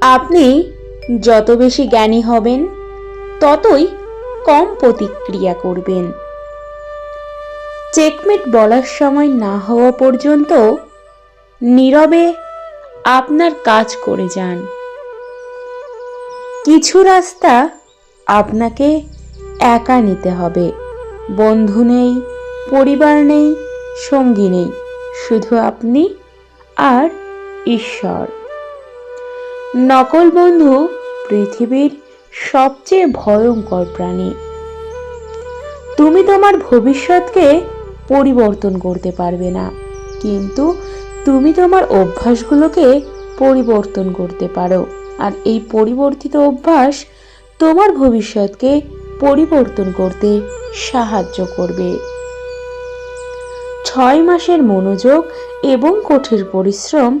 আপনি যত বেশি জ্ঞানী হবেন, ততই কম প্রতিক্রিয়া করবেন। চেকমেট বলার সময় না হওয়া পর্যন্ত নীরবে আপনার কাজ করে যান। কিছু রাস্তা আপনাকে একা নিতে হবে। বন্ধু নেই, পরিবার নেই, সঙ্গী নেই, শুধু আপনি আর ঈশ্বর। নকল বন্ধু পৃথিবীর সবচেয়ে ভয়ঙ্কর প্রাণী। তুমি তোমার ভবিষ্যৎকে পরিবর্তন করতে পারবে না, কিন্তু তুমি তোমার অভ্যাসগুলোকে পরিবর্তন করতে পারো। আর এই পরিবর্তিত অভ্যাস তোমার ভবিষ্যৎকে পরিবর্তন করতে সাহায্য করবে। ছয় মাসের মনোযোগ এবং কঠিন পরিশ্রম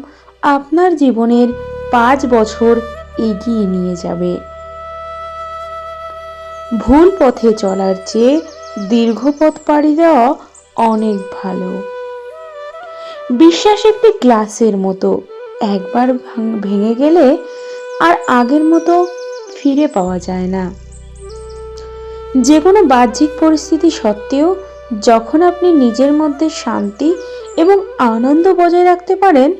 আপনার জীবনের পাঁচ বছর এগিয়ে নিয়ে যাবে। ভুল পথে চলার চেয়ে দীর্ঘ পথ পাড়ি দেওয়া অনেক ভালো। বিশ্বাস একটি গ্লাসের মতো, একবার ভেঙে গেলে আর আগের মতো ফিরে পাওয়া যায় না। যে কোনো বাহ্যিক পরিস্থিতি সত্ত্বেও যখন আপনি নিজের মধ্যে শান্তি এবং আনন্দ বজায় রাখতে পারেন,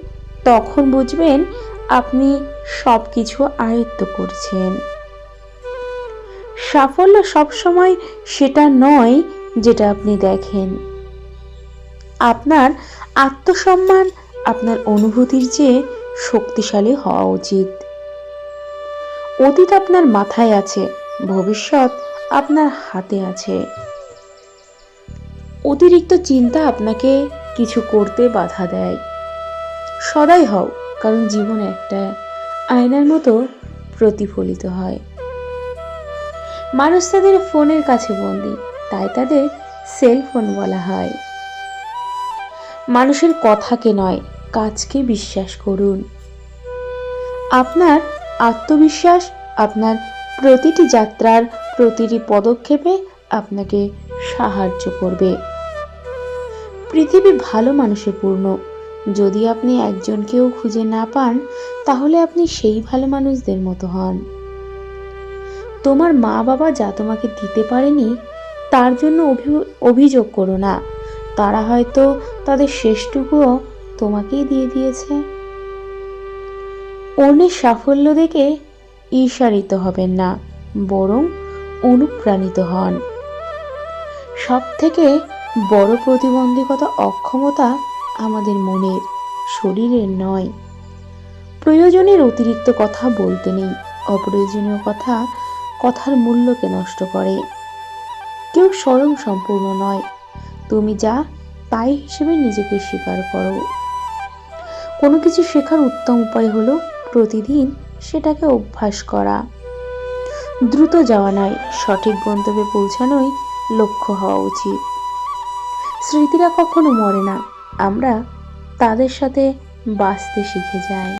তখন বুঝবেন আপনি সব কিছু আয়ত্ত করছেন। সাফল্য সবসময় সেটা নয় যেটা আপনি দেখেন। আপনার আত্মসম্মান, আপনার অনুভূতির চেয়ে শক্তিশালী হওয়া উচিত। অতীত আপনার মাথায় আছে, ভবিষ্যৎ আপনার হাতে আছে। অতিরিক্ত চিন্তা আপনাকে কিছু করতে বাধা দেয়। সদাই হও কারণ জীবন একটা আয়নার মতো প্রতিফলিত হয়। মানুষ তাদের ফোনের কাছে বন্দি, তাই তাদের সেল ফোন বলা হয়। মানুষের কথাকে নয়, কাজকে বিশ্বাস করুন। আপনার আত্মবিশ্বাস, আপনার প্রতিটি যাত্রার প্রতিটি পদক্ষেপে আপনাকে সাহায্য করবে। পৃথিবী ভালো মানুষে পূর্ণ। যদি আপনি একজনকেও খুঁজে না পান, তাহলে আপনি সেই ভালো মানুষদের মতো হন। তোমার মা বাবা যা তোমাকে দিতে পারেনি, তার জন্য অভি- অভিযোগ করো না। তারা হয়তো তাদের শেষটুকুও তোমাকেই দিয়ে দিয়েছে। অন্যের সাফল্য দেখে ঈর্ষান্বিত হবেন না, বরং অনুপ্রাণিত হন। সব থেকে বড় প্রতিবন্ধকতা, অক্ষমতা আমাদের মনের, শরীরের নয়। প্রয়োজনের অতিরিক্ত কথা বলতে নেই। অপ্রয়োজনীয় কথা কথার মূল্যকে নষ্ট করে। কেউ স্বয়ং সম্পূর্ণ নয়। তুমি যা তাই হিসেবে নিজেকে স্বীকার করো। কোনো কিছু শেখার উত্তম উপায় হলো প্রতিদিন সেটাকে অভ্যাস করা। দ্রুত যাওয়া নয়, সঠিক গন্তব্যে পৌঁছানোই লক্ষ্য হওয়া উচিত। স্মৃতিরা কখনো মরে না। আমরা তাদের সাথে বাঁচতে শিখে যাই।